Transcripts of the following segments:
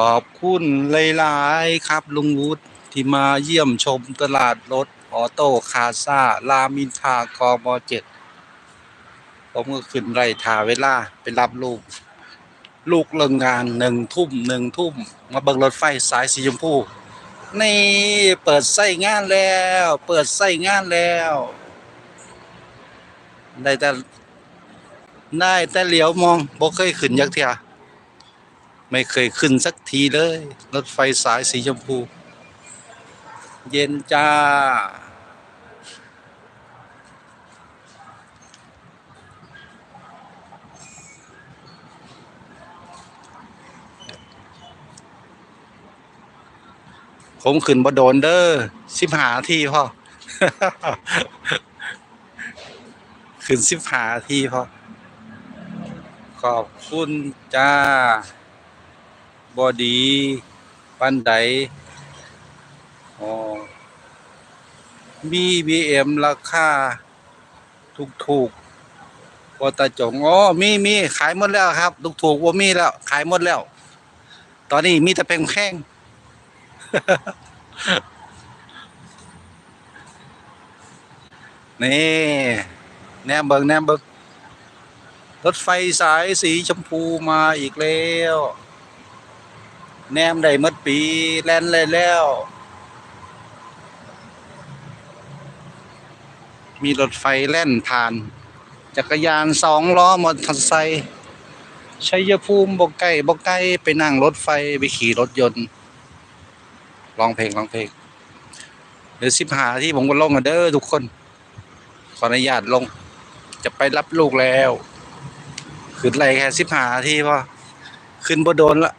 ขอบคุณหลายๆครับ ลุงวุฒิที่มาเยี่ยมชมตลาดรถออโต้คาซาลามินทากมเจ็ดผมก็ขึ้นไรทาเวลาไปรับลูก ลูกเลิกงานหนึ่งทุ่มหนึ่งทุ่ม มาเบิ่งรถไฟสายสีชมพู นี่เปิดไส้งานแล้ว เปิดไส้งานแล้ว ได้แต่ได้แต่เหลียวมองบ่เคยขึ้นยักเทีย ไม่เคยขึ้นสักทีเลย รถไฟสายสีชมพู เย็นจ้า ผมขึ้นบ่โดนเด้อสิบหาทีพ่อ ขึ้นสิบหาทีพ่อ ขอบคุณจ้า บอดีปันไดอ๋อมีบีเอ็มราคาถูกถูกๆวตาจงอ๋อมีมีขายหมดแล้วครับ ถูกถูกว่ามีแล้ว ขายหมดแล้ว ตอนนี้มีแต่แพงแพงนี่แนมเบิงแนมเบิงรถไฟสายสีชมพูมาอีกแล้ว แนมได้มดปี แล่นเลยแล้ว มีรถไฟแล่นผ่าน จักรยานสองล้อมอเตอร์ไซค์ชัยภูมิบกไก่บกไก่ไปนั่งรถไฟไปขี่รถยนต์ร้องเพลงร้องเพลงเดี๋ยวสิบหาที่ผมก็ลงกันเด้อทุกคน ขออนุญาตลง จะไปรับลูกแล้ว ขึ้นไรแค่สิบหาที่พอขึ้นบ่โดนละ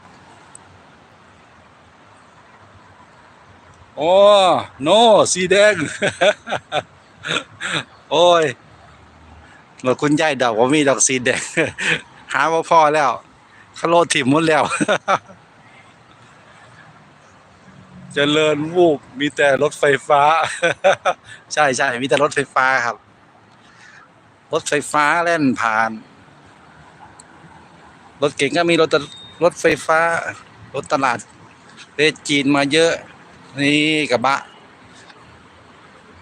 โอ้โนสีแดง โอ้ยรถคุณยายดอกว่ามีดอกสีแดง หาว่าพ่อแล้วคาโลถิ่มหมดแล้ว เจริญวูบมีแต่รถไฟฟ้า ใช่ใช่มีแต่รถไฟฟ้าครับ รถไฟฟ้าแล่นผ่าน รถเก่งก็มีรถตรถไฟฟ้ารถตลาดเรจีนมาเยอะ นี่กระบะ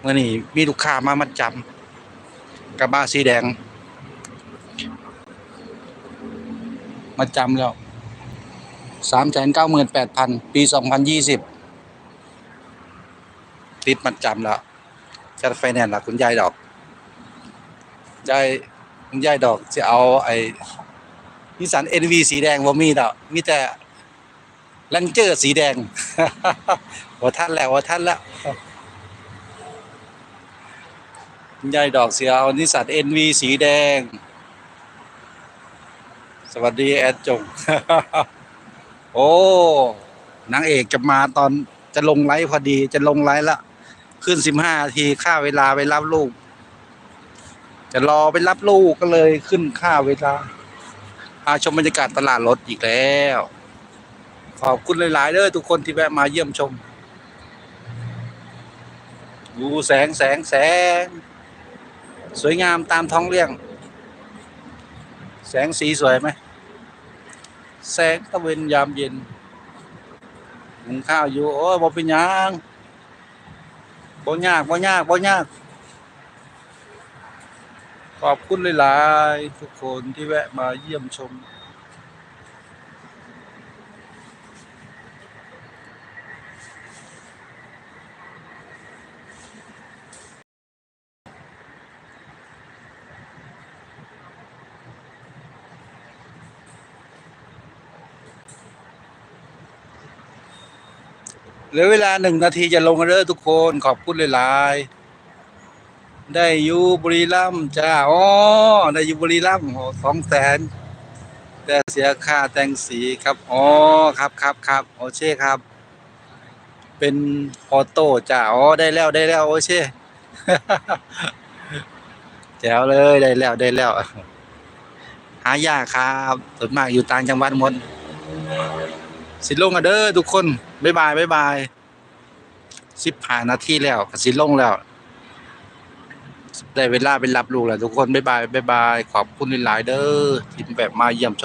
เมื่อนี่มีลูกค้ามามัดจำกระบะสีแดงมาจำแล้วสามแสนเก้าหมื่นแปดพันปีสองพันยี่สิบติดมัดจำแล้วจัดไฟแนนซ์ละคุณยายดอกยายคุณยายดอกจะเอาไอ้นิสสันเอ็นวีสีแดงว่ามีดอกมีแต่ ลนเจอร์สีแดงว่าท่านแล้วว่าท่านแล้วยายดอกเสียเอานิสสันเอ็นวีสีแดง สวัสดีแอดจง โอ้นางเอกจะมาตอนจะลงไลฟ์พอดี จะลงไลฟ์ละ ขึ้นสิบห้าทีค่าเวลาไปรับลูก จะรอไปรับลูกก็เลยขึ้นค่าเวลาพาชมบรรยากาศตลาดรถอีกแล้ว ขอบคุณหลายๆเด้อทุกคนที่แวะมาเยี่ยมชมดูแสงแสงแสง สวยงามตามท้องเรื่อง แสงสีสวยไหม แสงตะเวนยามเย็นหุงข้าวอยู่ โอ้ยบ่เป็นยังบ่ยากบ่ยากบ่ยาก ขอบคุณหลาย ๆ ทุกคนที่แวะมาเยี่ยมชม เหลือเวลาหนึ่งนาทีจะลงกันเด้อทุกคนขอบคุณหลายๆได้อยู่บุรีรัมจ้าอ๋อได้อยู่บุรีรัมย์สองแสนแต่เสียค่าแต่งสีครับอ๋อครับครับครับโอเช่ครับ เป็นออโต้จ้าอ๋อได้แล้วได้แล้วโอเช่แจ๋วเลยได้แล้วได้แล้ว หายากครับส่วนมากอยู่ต่างจังหวัดหมด สิลงกันเด้อทุกคนบ๊ายบายบ๊ายบายสิบผ่านนาทีแล้วสิลงแล้ว ได้เวลาไปรับลูกแล้วทุกคนบ๊ายบายบ๊ายบาย ขอบคุณหลาย ๆ เด้อที่แบบมาเยี่ยมชม